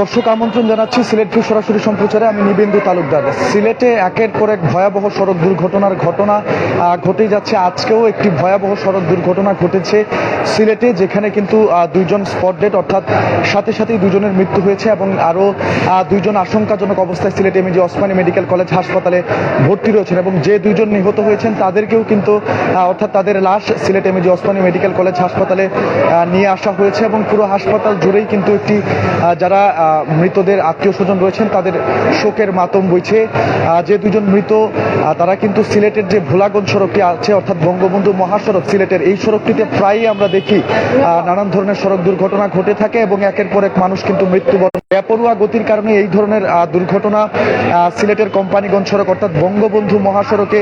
দর্শক আমন্ত্রণ জানাচ্ছি সিলেট সরাসরি সম্প্রচারে আমি নিবেন্দু তালুকদার। সিলেটে একের পর এক ভয়াবহ সড়ক দুর্ঘটনার ঘটনা ঘটেই যাচ্ছে। আজকেও একটি ভয়াবহ সড়ক দুর্ঘটনা ঘটেছে সিলেটে, যেখানে কিন্তু দুইজন স্পট ডেট, অর্থাৎ সাথে সাথেই দুজনের মৃত্যু হয়েছে এবং আরও দুইজন আশঙ্কাজনক অবস্থায় Sylhet MAG Osmani medical college হাসপাতালে ভর্তি রয়েছেন এবং যে দুইজন নিহত হয়েছেন তাদেরকেও কিন্তু অর্থাৎ তাদের লাশ Sylhet MAG Osmani medical college হাসপাতালে নিয়ে আসা হয়েছে এবং পুরো হাসপাতাল জুড়েই কিন্তু একটি যারা মৃতদের আত্মীয় স্বজন রয়েছেন, তাদের শোকের মাতম বইছে। যে দুজন মৃত তারা কিন্তু সিলেটের যে ভোলাগঞ্জ সড়কটি আছে, অর্থাৎ বঙ্গবন্ধু মহাসড়ক সিলেটের, এই সড়কটিতে প্রায়ই আমরা দেখি নানান ধরনের সড়ক দুর্ঘটনা ঘটে থাকে এবং একের পর এক মানুষ কিন্তু মৃত্যুবরণ বেপরোয়া গতির কারণে এই ধরনের দুর্ঘটনা সিলেটের কোম্পানিগঞ্জ সড়ক, অর্থাৎ বঙ্গবন্ধু মহাসড়কে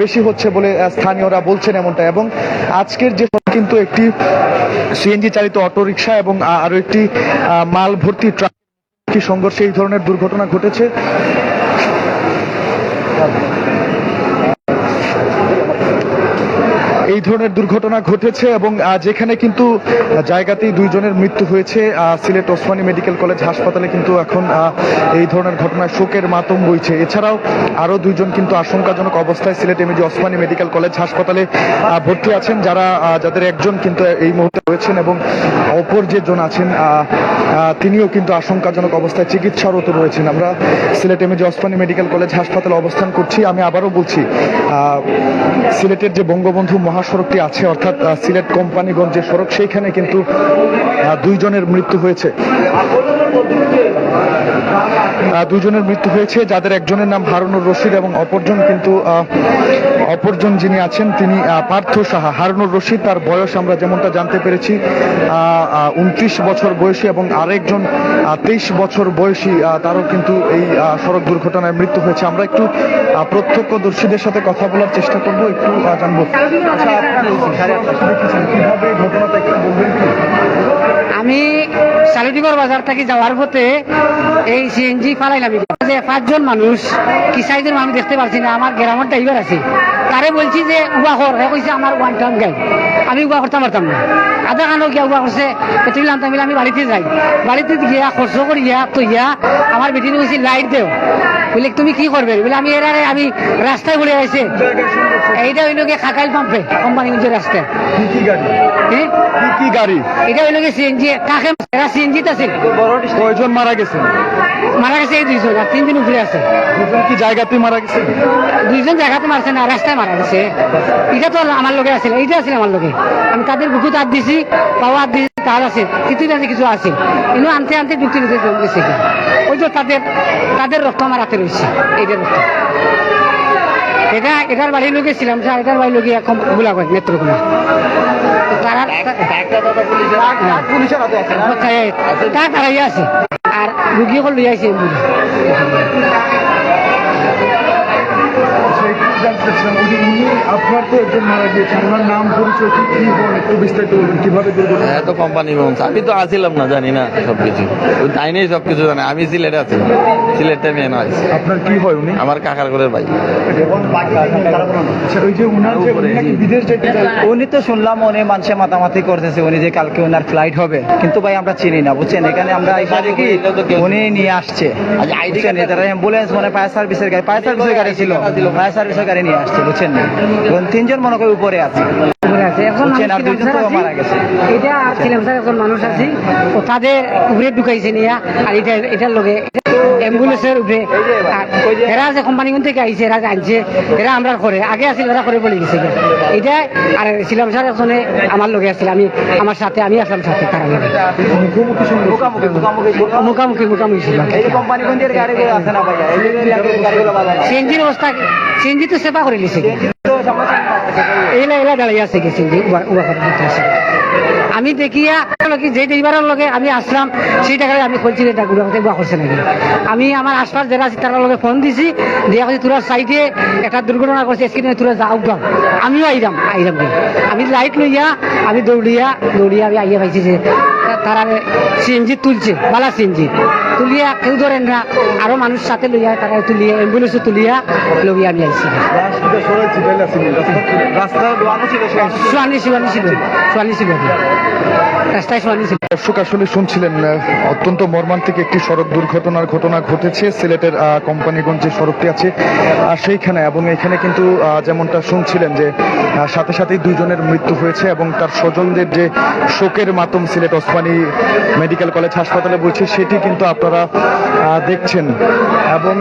বেশি হচ্ছে বলে স্থানীয়রা বলছেন এমনটা। এবং আজকের যে কিন্তু একটি সিএনজি চালিত অটোরিকশা এবং আরও একটি মাল ভর্তি ট্রাক সংঘর্ষে এই ধরনের দুর্ঘটনা ঘটেছে? এই ধরনের দুর্ঘটনা ঘটেছে এবং যেখানে কিন্তু জায়গাতেই দুইজনের মৃত্যু হয়েছে। সিলেট ওসমানী মেডিকেল কলেজ হাসপাতালে কিন্তু এখন এই ধরনের ঘটনায় শোকের মাতম বইছে। এছাড়াও আরও দুইজন কিন্তু আশঙ্কাজনক অবস্থায় Sylhet MAG Osmani medical college হাসপাতালে ভর্তি আছেন, যারা যাদের একজন কিন্তু এই মুহূর্তে রয়েছেন এবং অপর যে জন আছেন তিনিও কিন্তু আশঙ্কাজনক অবস্থায় চিকিৎসারত রয়েছেন। আমরা Sylhet MAG Osmani medical college হাসপাতালে অবস্থান করছি। আমি আবারও বলছি সিলেটের যে বঙ্গবন্ধু মহাসড়কটি আছে, অর্থাৎ সিলেট কোম্পানিগঞ্জ যে সড়ক, সেইখানে কিন্তু দুইজনের মৃত্যু হয়েছে। দুজনের মৃত্যু হয়েছে, যাদের একজনের নাম হারুনুর রশিদ এবং অপরজন কিন্তু অপরজন যিনি আছেন, তিনি পার্থ সাহা। হারুনুর রশিদ, তার বয়স আমরা যেমনটা জানতে পেরেছি উনত্রিশ বছর বয়সী এবং আরেকজন তেইশ বছর বয়সী তারও কিন্তু এই সড়ক দুর্ঘটনায় মৃত্যু হয়েছে। আমরা একটু প্রত্যক্ষদর্শীদের সাথে কথা বলার চেষ্টা করব, একটু জানব। আচ্ছা কীভাবে ঘটনাটা একটু বলবেন আমি শালিডিগর বাজার থেকে যাওয়ার পথে এই সিএনজি ফালাইলাম। যে পাঁচজন মানুষ কি সাইজের মানুষ দেখতে পাচ্ছি না আমার গ্রামের ড্রাইভার আছে। তারে বলছি যে উবা কর। কইছে আমার ওয়ান টাইম গাই আমি উবা করতে পারতাম না। আধা কানো গিয়া উবা করছে তুমি লাম তামিল আমি বাড়িতে যাই। বাড়িতে গিয়া খরচ করি গিয়া তো ইয়া আমার বেটি কইছি লাইট দেও। বলে তুমি কি করবে? বলে আমি এর আমি রাস্তায় ঘুরে আইছে। এইটা হইল গিয়ে খাকাইল পাম্পে কোম্পানিগঞ্জের রাস্তায়। কি কি গাড়ি? হ্যাঁ? কি গাড়ি? এটা হইল গিয়ে সিএনজি কাকে এরা সিএনজি আছে। কয়জন মারা গেছেন মারা গেছে এই দুইজন আর তিনজন উপরে আছে। দুজন কি জায়গাতে মারা গেছেন দুইজন জায়গাতে মারছে না রাস্তায় মারা গেছে। এটা তো আমার লগে আছিল এইটা আছিল আমার লগে। আমি তাদের বুকুত হাত দিছি হাত দিছি তার আছে কিছু কিছু আছে। কিন্তু আনতে আনতে ঢুকতে ঢুকতে। ওই তো তাদের তাদের রক্ত আমার হাতে রয়েছে রক্ত। এটা এটার বাড়ির লোকে ছিলাম স্যার এটার বাড়ির লোকে এখন নেত্রকোনা। পুলিশের হাতে আছে তারা আছে। আর লই আইছে। আপনার তো একজন মারা গিয়েছেন ওনার নাম পরিচয় কি কি হন একটু বিস্তারিত বলুন কীভাবে দুর্ঘটনা হ্যাঁ তো কোম্পানি বংশ আমি তো আসিলাম না জানি না সবকিছু। ওই তাই নেই সবকিছু জানে আমি সিলেটে আছি। সিলেটে মেয়ে নয় আপনার কি হয় উনি? আমার কাকার ঘরের ভাই। আচ্ছা ওই যে উনার যে বিদেশ যেতে উনি তো শুনলাম উনি মানুষে মাতামাতি করতেছে উনি যে কালকে ওনার ফ্লাইট হবে। কিন্তু ভাই আমরা চিনি না বুঝছেন? এখানে আমরা এসে দেখি উনি নিয়ে আসছে। আচ্ছা, অ্যাম্বুলেন্স মানে ফায়ার সার্ভিসের গাড়ি ফায়ার সার্ভিসের গাড়ি ছিল। ফায়ার সার্ভিসের গাড়ি নিয়ে আসছে বুঝছেন না? এবং তিনজন মনে করি উপরে আছে। আছে এখন মারা গেছে। এটা আর এখন মানুষ আছি। ও তাদের উপরে ঢুকাইছে নিয়া আর এটা এটার লগে অ্যাম্বুলেন্সের উপরে এরা যে কোম্পানি থেকে আইছে এরা আনছে এরা আমরা করে আগে আছিল এরা করে বলে গেছে। এটা আর ছিলাম স্যার এখানে আমার লগে আছিল আমি আমার সাথে আমি আসলাম সাথে তারা লগে মুখোমুখি মুখামুখি ছিল? সিএনজির অবস্থা সিএনজি তো সেবা করে লিছে আমি দেখিয়া যে ড্রাইভারের লগে আমি আসলাম, সেই টাকায় আমি খুলছি করছে নাকি? আমি আমার আশপাশ যারা আছে, তার লগে ফোন দিছি, দিয়া কইছি তোরা সাইডে একটা দুর্ঘটনা করছে স্ক্রিনে তোরা যাও গাও আমিও আইরাম গে। আমি লাইট লইয়া, আমি দৌড়িয়া দৌড়িয়া আমি আইয়া পাইছি যে, তারা সিএনজি তুলছে, বালা সিএনজি তুলিয়া, কেউ ধরেন না। আরও মানুষ সাথে লইয়া তারা তুলিয়া অ্যাম্বুলেন্সে তুলিয়া লইয়া আমি আইছি। রাস্তা সোয়ানি ছিল সোয়ানি দর্শক, আসলে শুনছিলেন অত্যন্ত মর্মান্তিক একটি সড়ক দুর্ঘটনার ঘটনা ঘটেছে। সিলেটের কোম্পানিগঞ্জ যে সড়কটি আছে। সেইখানে এবং এখানে কিন্তু যেমনটা শুনছিলেন যে সাথে সাথেই দুইজনের মৃত্যু হয়েছে এবং তার স্বজনদের যে শোকের মাতম সিলেট ওসমানী মেডিকেল কলেজ হাসপাতালে বলছে সেটি কিন্তু আপনারা আহ, দেখছেন। এবং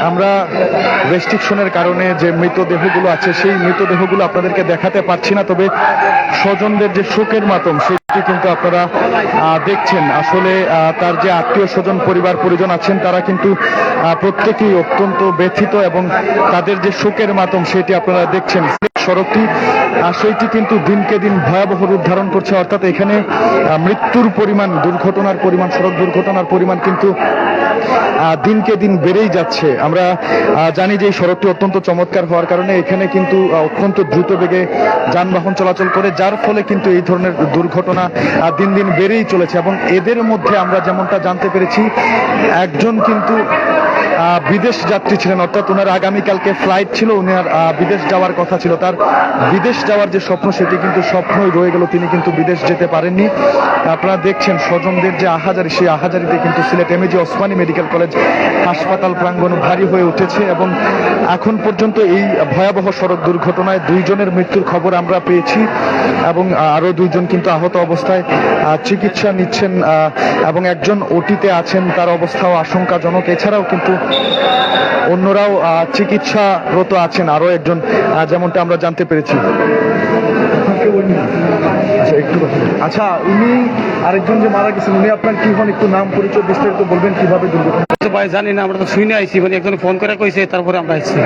আমরা রেস্ট্রিকশনের কারণে যে মৃতদেহগুলো আছে সেই মৃতদেহগুলো আপনাদেরকে দেখাতে পারছি না তবে স্বজনদের যে শোকের মাতম সেটি কিন্তু আপনারা দেখছেন। আসলে তার যে আত্মীয় স্বজন পরিবার পরিজন আছেন তারা কিন্তু প্রত্যেকেই অত্যন্ত ব্যথিত এবং তাদের যে শোকের মাতম সেটি আপনারা দেখছেন। সড়কটি সেইটি কিন্তু দিনকে দিন ভয়াবহ রূপ ধারণ করছে। অর্থাৎ এখানে মৃত্যুর পরিমাণ, দুর্ঘটনার পরিমাণ, সড়ক দুর্ঘটনার পরিমাণ কিন্তু দিনকে দিন বেড়েই যাচ্ছে। আমরা জানি যে এই সড়কটি অত্যন্ত চমৎকার হওয়ার কারণে এখানে কিন্তু অত্যন্ত দ্রুত বেগে যানবাহন চলাচল করে, যার ফলে কিন্তু এই ধরনের দুর্ঘটনা দিন দিন বেড়েই চলেছে। এবং এদের মধ্যে আমরা যেমনটা জানতে পেরেছি, একজন কিন্তু বিদেশ যাত্রী ছিলেন, অর্থাৎ ওনার আগামীকালকে ফ্লাইট ছিল ওনার বিদেশ যাওয়ার কথা ছিল। তার বিদেশ যাওয়ার যে স্বপ্ন, সেটি কিন্তু স্বপ্নই রয়ে গেল, তিনি কিন্তু বিদেশ যেতে পারেননি। আপনারা দেখছেন স্বজনদের যে আহাজারি, সেই আহাজারিতে কিন্তু Sylhet MAG Osmani medical college হাসপাতাল প্রাঙ্গণ ভারী হয়ে উঠেছে এবং এখন পর্যন্ত এই ভয়াবহ সড়ক দুর্ঘটনায় দুইজনের মৃত্যুর খবর আমরা পেয়েছি এবং আরও দুইজন কিন্তু আহত অবস্থায় চিকিৎসা নিচ্ছেন এবং একজন ওটিতে আছেন, তার অবস্থাও আশঙ্কাজনক। এছাড়াও কিন্তু অন্যরাও চিকিৎসা চিকিৎসারত আছেন আরও একজন যেমনটা আমরা জানতে পেরেছি। আচ্ছা উনি আরেকজন যে মারা গেছেন উনি আপনার কি হন? একটু নাম পরিচয় বিস্তারিত বলবেন কীভাবে দুর্ঘটনা? ভাই জানি না আমরা তো শুনে আইছি মানে একজন ফোন করে কইছে তারপরে আমরা আইছি।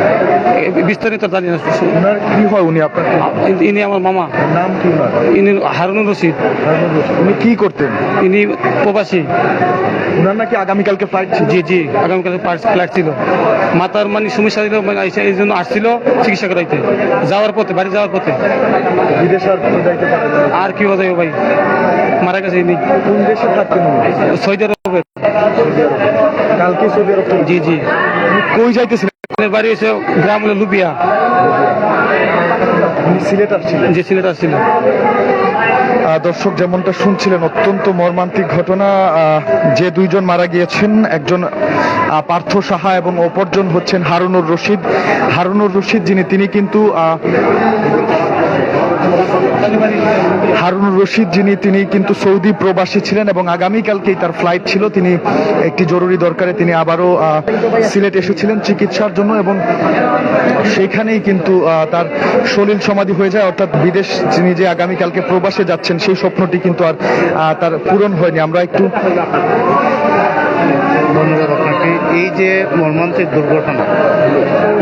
বিস্তারিত জানি না ওনার কি হয়? উনি আপনার ইনি- আমার মামা। নাম কি ইনি হারুনুর রশিদ। উনি কি করতেন? ইনি প্রবাসী। ওনার নাকি আগামীকালকে ফ্লাইট ছিল? জি জি আগামীকালে ফ্ল্যাট ছিল। মাতার মানে সমস্যা ছিল মানে আইসা এই জন্য আসছিল চিকিৎসা করাইতে। যাওয়ার পথে বাড়ি যাওয়ার পথে। বিদেশে আর কি হতে ভাই? মারা গেছে ইনি কোন দেশে থাকতেন সৌদি আরবে। কালকে সৌদি আরব জি জি। কই যাইতেছিলেন বাড়ি এসে গ্রাম হলো লুবিয়া। সিলেট আসছিলেন? যে সিলেট আসছিল আহ, দর্শক যেমনটা শুনছিলেন অত্যন্ত মর্মান্তিক ঘটনা। যে দুইজন মারা গিয়েছেন একজন পার্থ সাহা এবং অপরজন হচ্ছেন হারুনুর রশিদ। হারুনুর রশিদ যিনি তিনি কিন্তু আহ, হারুনুর রশিদ যিনি তিনি কিন্তু সৌদি প্রবাসী ছিলেন এবং আগামীকালকেই তার ফ্লাইট ছিল। তিনি একটি জরুরি দরকারে তিনি আবারও সিলেট এসেছিলেন চিকিৎসার জন্য এবং সেইখানেই কিন্তু তার সলিল সমাধি হয়ে যায়। অর্থাৎ বিদেশ যিনি যে আগামীকালকে প্রবাসে যাচ্ছেন সেই স্বপ্নটি কিন্তু আর তার পূরণ হয়নি। আমরা একটু ধন্যবাদ আপনাকে এই যে মর্মান্তিক দুর্ঘটনা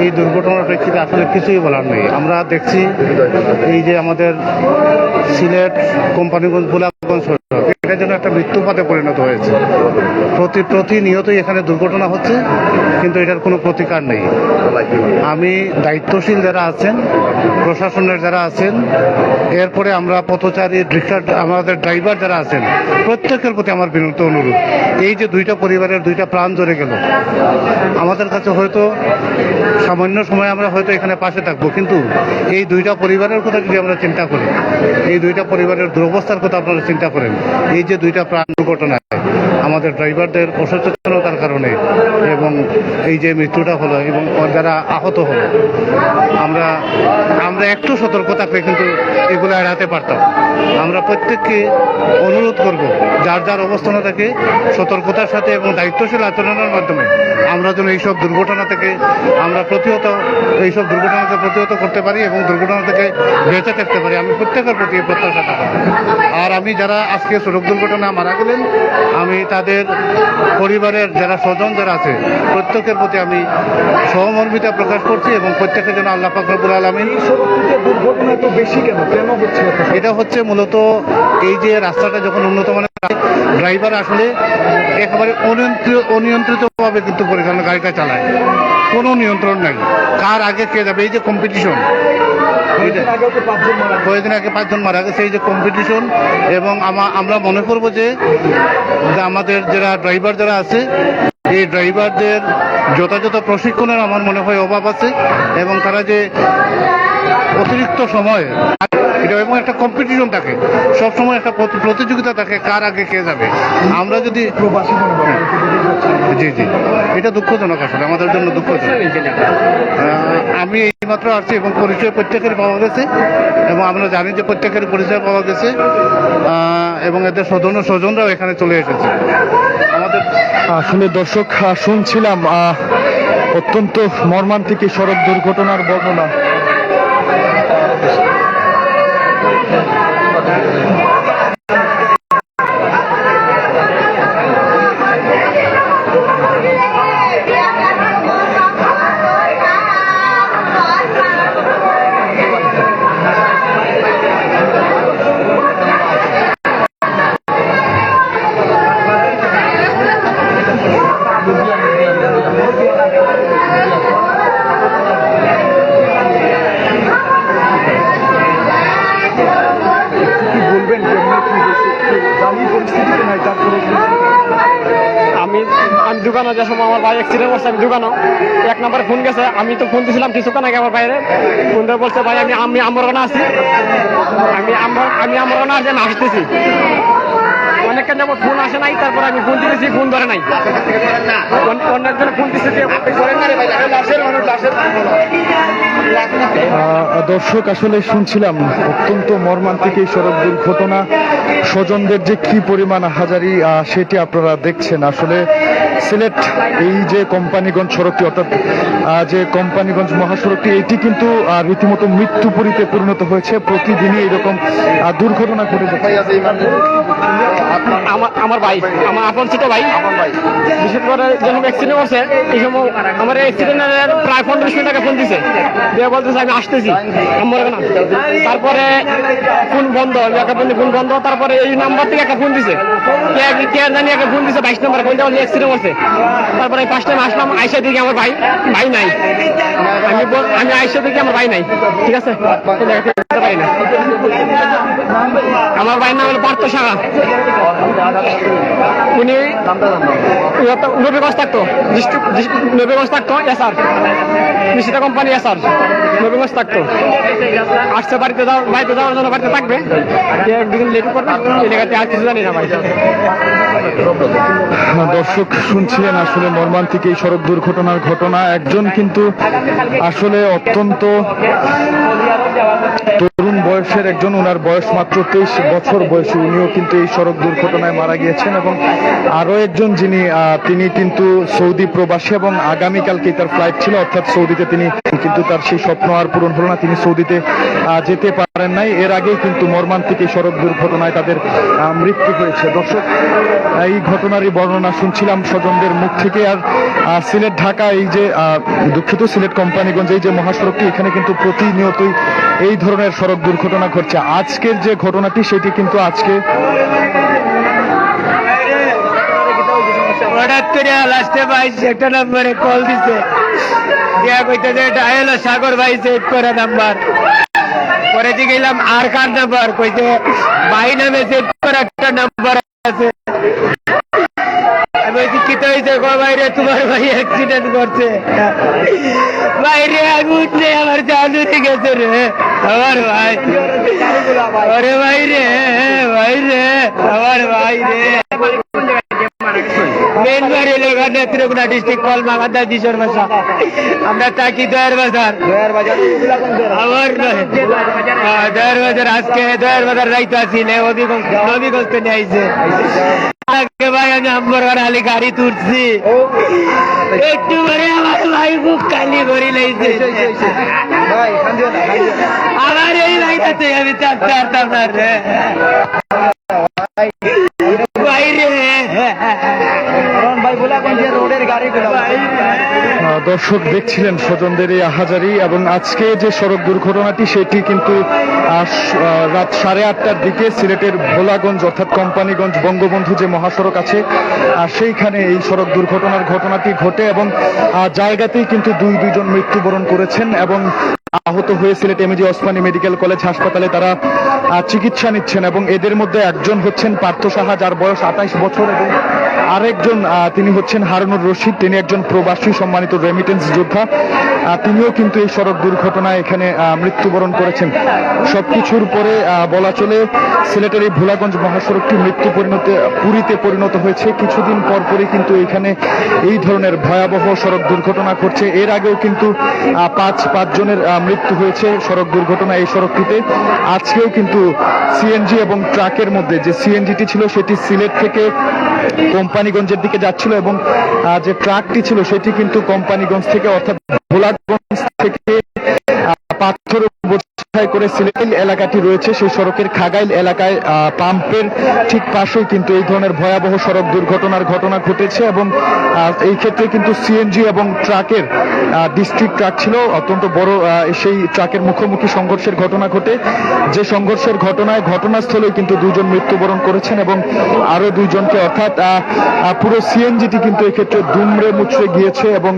এই দুর্ঘটনার প্রেক্ষিতে আসলে কিছুই বলার নেই। আমরা দেখছি এই যে আমাদের সিলেট কোম্পানিগঞ্জ গোলাপগঞ্জ সড়ক এটা যেন একটা মৃত্যুপাতে পরিণত হয়েছে। প্রতি, প্রতিনিয়তই এখানে দুর্ঘটনা হচ্ছে, কিন্তু এটার কোনো প্রতিকার নেই। আমি দায়িত্বশীল যারা আছেন, প্রশাসনের যারা আছেন, এরপরে আমরা পথচারী রিক্সা আমাদের ড্রাইভার যারা আছেন, প্রত্যেকের প্রতি আমার বিনীত অনুরোধ। এই যে দুইটা পরিবারের দুইটা প্রাণ জড়ে গেল, আমাদের কাছে হয়তো সামান্য সময় আমরা হয়তো এখানে পাশে থাকব, কিন্তু এই দুইটা পরিবারের কথা যদি আমরা চিন্তা করি, এই দুইটা পরিবারের দুরবস্থার কথা আপনারা চিন্তা করেন, এই যে দুইটা প্রাণ দুর্ঘটনায় আমাদের ড্রাইভারদের অসচেতনতার কারণে এবং এই যে মৃত্যুটা হলো এবং যারা আহত হলো, আমরা আমরা একটু সতর্ক থাকলে কিন্তু এগুলো এড়াতে পারতাম। আমরা প্রত্যেককে অনুরোধ করব, যার যার অবস্থানে থাকে, সতর্কতার সাথে এবং দায়িত্বশীল আচরণের মাধ্যমে আমরা যেন এইসব দুর্ঘটনা থেকে আমরা প্রতিহত এইসব দুর্ঘটনাকে প্রতিহত করতে পারি এবং দুর্ঘটনা থেকে বেঁচে থাকতে পারি। আমি প্রত্যেকের প্রতি প্রত্যাশা থাকি আর আমি যারা আজকে সড়ক দুর্ঘটনা মারা গেলেন আমি তাদের পরিবারের যারা স্বজন যারা আছে প্রত্যেকের প্রতি আমি সহমর্মিতা প্রকাশ করছি এবং প্রত্যেকের জন্য আল্লাহ ফাকরবুল আলমিন দুর্ঘটনা এত বেশি কেন? কেন হচ্ছে এটা হচ্ছে মূলত এই যে রাস্তাটা যখন উন্নত মানের ড্রাইভার আসলে একেবারে অনিয়ন্ত্রিত অনিয়ন্ত্রিতভাবে কিন্তু পরিচালনা গাড়িটা চালায়। কোনো নিয়ন্ত্রণ নাই। কার আগে কে যাবে? এই যে কম্পিটিশন কয়েকদিন আগে পাঁচজন মারা গেছে। এই যে কম্পিটিশন এবং আমরা মনে করব যে আমাদের যারা ড্রাইভার যারা আছে, এই ড্রাইভারদের যথাযথ প্রশিক্ষণের আমার মনে হয় অভাব আছে এবং তারা যে অতিরিক্ত সময় এটা এবং একটা কম্পিটিশন থাকে। সবসময় একটা প্রতিযোগিতা থাকে কার আগে কে যাবে। আমরা যদি প্রবাসী যাচ্ছে। জি জি। এটা দুঃখজনক আসলে আমাদের জন্য দুঃখজনক। আমি এইমাত্র আসছি এবং পরিচয় প্রত্যেকের পাওয়া গেছে এবং আমরা জানি যে প্রত্যেকের পরিচয় পাওয়া গেছে। এবং এদের স্বজন স্বজনরাও এখানে চলে এসেছে। আমাদের আসলে দর্শক শুনছিলাম অত্যন্ত মর্মান্তিক সড়ক দুর্ঘটনার বর্ণনা। দোকানে যে সময় আমার ভাই অ্যাক্সিডেন্ট করছে, আমি দোকানও এক নম্বরে ফোন গেছে, আমি তো ফোন দিয়েছিলাম কিছুক্ষণ আগে আমার বাইরে ফোন দিয়ে বলছে ভাই, আমি আমি আমার ওখানে আছি। আমি আমার আমি আমার ওখানে আসছি আমি আসতেছি। অনেকক্ষণ যাব ফোন আসে নাই, তারপর আমি ফোন দিতেছি ফোন ধরে নাই। অন্য- অন্য একজনে ফোন দিতেছি দর্শক, আসলে শুনছিলাম অত্যন্ত মর্মান্তিক এই সড়ক দুর্ঘটনা। স্বজনদের যে কি পরিমাণ হাজারি সেটি আপনারা দেখছেন। আসলে সিলেট এই যে কোম্পানিগঞ্জ সড়কটি, অর্থাৎ যে কোম্পানিগঞ্জ মহাসড়কটি, এটি কিন্তু রীতিমতো মৃত্যুপুরীতে পরিণত হয়েছে। প্রতিদিনই এরকম দুর্ঘটনা ঘটে আমার আমার ভাই, আমার আপন ছোট ভাই, বিশেষ করে যখন অ্যাক্সিডেন্ট করছে এই সময় আমার অ্যাক্সিডেন্টের প্রায় পনেরো মিনিট আগে ফোন দিছে। দিয়ে বলতেছে, আমি আসতেছি। তারপরে ফোন বন্ধ একটা ফোন বন্ধ, তারপরে এই নাম্বার থেকে একটা ফোন দিছে। কে- জানি একটা ফোন দিছে, বাইশ নাম্বার ফোন দেওয়া অ্যাক্সিডেন্ট করছে তারপরে ফার্স্ট টাইম আসলাম, আইসা দেখি আমার ভাই ভাই নাই। আমি আমি আইসা দিকে আমার ভাই নাই, ঠিক আছে এই জায়গাতে যেতে পারি না আমার ভাইয়ের নাম হলো পার্থ সাহা। উনি নবীগঞ্জ থাকতো। নবীগঞ্জ থাকতো SR Nishita company SR Nabiganj থাকতো। আসছে বাড়িতে যাওয়ার বাড়িতে যাওয়ার জন্য বাড়িতে থাকবে। একদিন লেট করবে জায়গাতে আর কিছু জানি না ভাই। দর্শক, শুনছিলেন আসলে মর্মান্তিক এই সড়ক দুর্ঘটনার ঘটনা। একজন কিন্তু আসলে অত্যন্ত বয়সের একজন ওনার বয়স মাত্র তেইশ বছর বয়সী। উনিও কিন্তু এই সড়ক দুর্ঘটনায় মারা গিয়েছেন এবং আরও একজন যিনি তিনি কিন্তু সৌদি প্রবাসী এবং আগামীকালকেই তার ফ্লাইট ছিল, অর্থাৎ সৌদিতে তিনি কিন্তু তার সেই স্বপ্ন আর পূরণ হলো না। তিনি সৌদিতে যেতে পারেন নাই। এর আগেই কিন্তু মর্মান্তিক এই সড়ক দুর্ঘটনায় তাদের মৃত্যু হয়েছে। দর্শক, এই ঘটনারই বর্ণনা শুনছিলাম স্বজনদের মুখ থেকে। আর সিলেট ঢাকা, এই যে দুঃখিত, সিলেট কোম্পানিগঞ্জ, এই যে মহাসড়কটি, এখানে কিন্তু প্রতিনিয়তই এই ধরনের সড়ক দুর্ঘটনা ঘটছে। আজকের যে ঘটনাটি, সেটি কিন্তু আজকে হঠাৎ করে লাস্টে বাইশ একটা নম্বরে কল দিছে। দিয়া কইতেছে, এটা আইলো সাগর ভাই সেভ করা নাম্বার। পরে গেলাম আর কার নাম্বার? কইতে ভাই নামে সেভ করা একটা নাম্বার আছে। আমি বলছি হয়েছে গো ভাইরে তোমার ভাই অ্যাক্সিডেন্ট করছে। বাইরে আমি উঠলে আমার চালু রে। আমার ভাই। আরে ভাই ভাই রে, আমার ভাই রে। মেন বাড়ি এলাকা নেত্রকোনা ডিস্ট্রিক্ট কলমাগাদা দিশর ভাষা। আমরা থাকি দয়ার বাজার। আমার। হ্যাঁ, দয়ার বাজার আজকে দয়ার বাজার রাইতে নে নবীগঞ্জ নবীগঞ্জ থেকে আইছে। ভাই আমি আম্বর আলি গাড়ি তুলছি। একটু পরে আমার ভাই খুব কালি ভরি লাইছে। আমার এই লাইটাতে আমি চাপতে পারতাম না দর্শক দেখছিলেন স্বজনদের এই আহাজারি এবং আজকে যে সড়ক দুর্ঘটনাটি, সেটি কিন্তু রাত সাড়ে আটটার দিকে সিলেটের ভোলাগঞ্জ অর্থাৎ কোম্পানিগঞ্জ বঙ্গবন্ধু যে মহাসড়ক আছে আর সেইখানে এই সড়ক দুর্ঘটনার ঘটনাটি ঘটে এবং জায়গাতেই কিন্তু দুই দুইজন মৃত্যুবরণ করেছেন এবং আহত হয়ে Sylhet MAG Osmani medical college হাসপাতালে। তারা চিকিৎসা নিচ্ছেন এবং এদের মধ্যে একজন হচ্ছেন পার্থ সাহা যার বয়স আঠাইশ বছর এবং আরেকজন তিনি হচ্ছেন হারুনুর রশিদ। তিনি একজন প্রবাসী সম্মানিত রেমিটেন্স যোদ্ধা। তিনিও কিন্তু এই সড়ক দুর্ঘটনায় এখানে মৃত্যুবরণ করেছেন। সবকিছুর পরে বলা চলে সিলেটের এই ভোলাগঞ্জ মহাসড়কটি মৃত্যু পরিণত পুরীতে পরিণত হয়েছে। কিছুদিন পর পরই কিন্তু এখানে এই ধরনের ভয়াবহ সড়ক দুর্ঘটনা ঘটছে। এর আগেও কিন্তু পাঁচ পাঁচ জনের আহ, মৃত্যু হয়েছে সড়ক দুর্ঘটনা এই সড়কটিতে। আজকেও কিন্তু সিএনজি এবং ট্রাকের মধ্যে যে সিএনজিটি ছিল, সেটি সিলেট থেকে কোম্পানিগঞ্জের দিকে যাচ্ছিল এবং যে ট্রাকটি ছিল, সেটি কিন্তু কোম্পানিগঞ্জ থেকে অর্থাৎ ভোলাগঞ্জ থেকে পাথর করে সিলেট এলাকাটি রয়েছে। সেই সড়কের খাগাইল এলাকায় পাম্পের ঠিক পাশেই কিন্তু এই ধরনের ভয়াবহ সড়ক দুর্ঘটনার ঘটনা ঘটেছে এবং এই ক্ষেত্রে কিন্তু সিএনজি এবং ট্রাকের ডিস্ট্রিক্ট ট্রাক ছিল, অত্যন্ত বড় সেই ট্রাকের মুখোমুখি সংঘর্ষের ঘটনা ঘটে। যে সংঘর্ষের ঘটনায় ঘটনাস্থলে কিন্তু দুজন মৃত্যুবরণ করেছেন এবং আরও দুইজনকে অর্থাৎ পুরো সিএনজিটি কিন্তু এক্ষেত্রে দুমড়ে মুচড়ে গিয়েছে এবং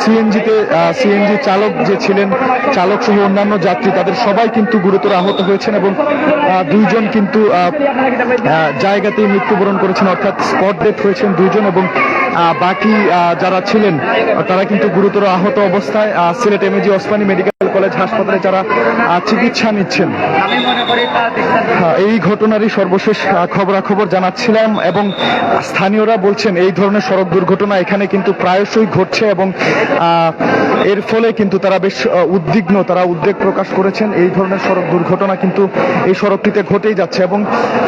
সিএনজিতে সিএনজি চালক যে ছিলেন, চালক সহ অন্যান্য যাত্রী তাদের সবাই কিন্তু গুরুতর আহত হয়েছেন এবং দুইজন কিন্তু জায়গাতেই মৃত্যুবরণ করেছেন, অর্থাৎ স্পট ডেথ হয়েছেন দুইজন এবং বাকি যারা ছিলেন, তারা কিন্তু গুরুতর আহত অবস্থায় Sylhet MAG Osmani medical college হাসপাতালে যারা চিকিৎসা নিচ্ছেন। হ্যাঁ, এই ঘটনারই সর্বশেষ খবরাখবর জানাচ্ছিলাম এবং স্থানীয়রা বলছেন এই ধরনের সড়ক দুর্ঘটনা এখানে কিন্তু প্রায়শই ঘটছে এবং এর ফলে কিন্তু তারা বেশ উদ্বিগ্ন তারা উদ্বেগ প্রকাশ করেছেন। এই ধরনের সড়ক দুর্ঘটনা কিন্তু এই সড়কটিতে ঘটেই যাচ্ছে এবং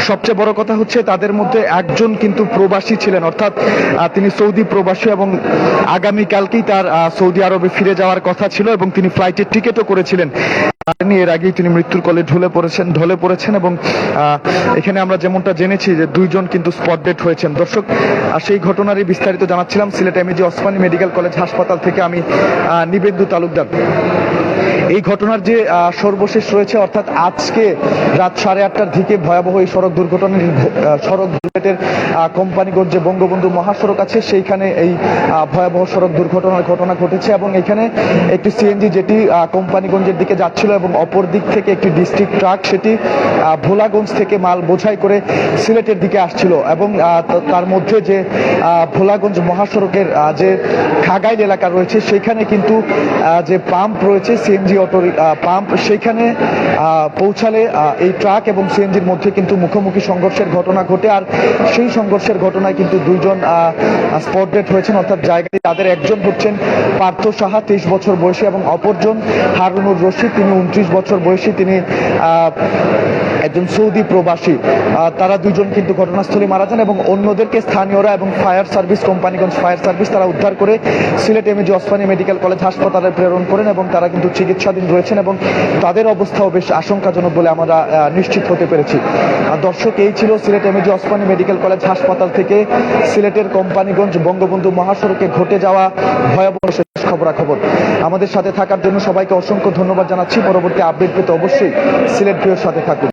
সবচেয়ে বড় কথা হচ্ছে তাদের মধ্যে একজন কিন্তু প্রবাসী ছিলেন। অর্থাৎ তিনি সৌদি প্রবাসী এবং আগামীকালকেই তার সৌদি আরবে ফিরে যাওয়ার কথা ছিল এবং তিনি ফ্লাইটের টিকিটও করেছিলেন। পারেননি, এর আগেই তিনি মৃত্যুর কোলে ঢলে পড়েছেন ঢলে পড়েছেন এবং এখানে আমরা যেমনটা জেনেছি যে দুইজন কিন্তু স্পট ডেট হয়েছেন। দর্শক আর সেই ঘটনারই বিস্তারিত জানাচ্ছিলাম। Sylhet MAG Osmani medical college হাসপাতাল থেকে আমি নিবেন্দু তালুকদার। এই ঘটনার যে সর্বশেষ রয়েছে অর্থাৎ আজকে রাত সাড়ে আটটার দিকে ভয়াবহ এই সড়ক দুর্ঘটনার সড়ক দুর্ঘটের কোম্পানিগঞ্জ যে বঙ্গবন্ধু মহাসড়ক আছে। সেইখানে এই ভয়াবহ সড়ক দুর্ঘটনার ঘটনা ঘটেছে এবং এখানে একটি সিএনজি যেটি কোম্পানিগঞ্জের দিকে যাচ্ছিল এবং অপর দিক থেকে একটি ডিস্ট্রিক্ট ট্রাক সেটি ভোলাগঞ্জ থেকে মাল বোঝাই করে সিলেটের দিকে আসছিল এবং তার মধ্যে যে ভোলাগঞ্জ মহাসড়কের যে খাগাইল এলাকা রয়েছে সেখানে কিন্তু যে পাম্প রয়েছে সিএনজি অটো পাম্প সেখানে পৌঁছালে এই ট্রাক এবং সিএনজির মধ্যে কিন্তু মুখোমুখি সংঘর্ষের ঘটনা ঘটে আর সেই সংঘর্ষের ঘটনায় কিন্তু দুইজন স্পট ডেট হয়েছেন অর্থাৎ জায়গায় তাদের একজন হচ্ছেন পার্থ সাহা, তেইশ বছর বয়সী এবং অপরজন হারুনুর রশিদ। তিনি উনত্রিশ বছর বয়সী তিনি একজন সৌদি প্রবাসী। তারা দুজন কিন্তু ঘটনাস্থলে মারা যান এবং অন্যদেরকে স্থানীয়রা এবং fire service Companiganj fire service তারা উদ্ধার করে Sylhet MAG Osmani medical college হাসপাতালে প্রেরণ করেন এবং তারা কিন্তু চিকিৎসাধীন রয়েছেন এবং তাদের অবস্থাও বেশ আশঙ্কাজনক বলে আমরা নিশ্চিত হতে পেরেছি। দর্শক, এই ছিল Sylhet MAG Osmani medical college হাসপাতাল থেকে সিলেটের কোম্পানিগঞ্জ বঙ্গবন্ধু মহাসড়কে ঘটে যাওয়া ভয়াবহ খবরাখবর। আমাদের সাথে থাকার জন্য সবাইকে অসংখ্য ধন্যবাদ জানাচ্ছি। পরবর্তী আপডেট পেতে অবশ্যই সিলেট ভিউর সাথে থাকুন।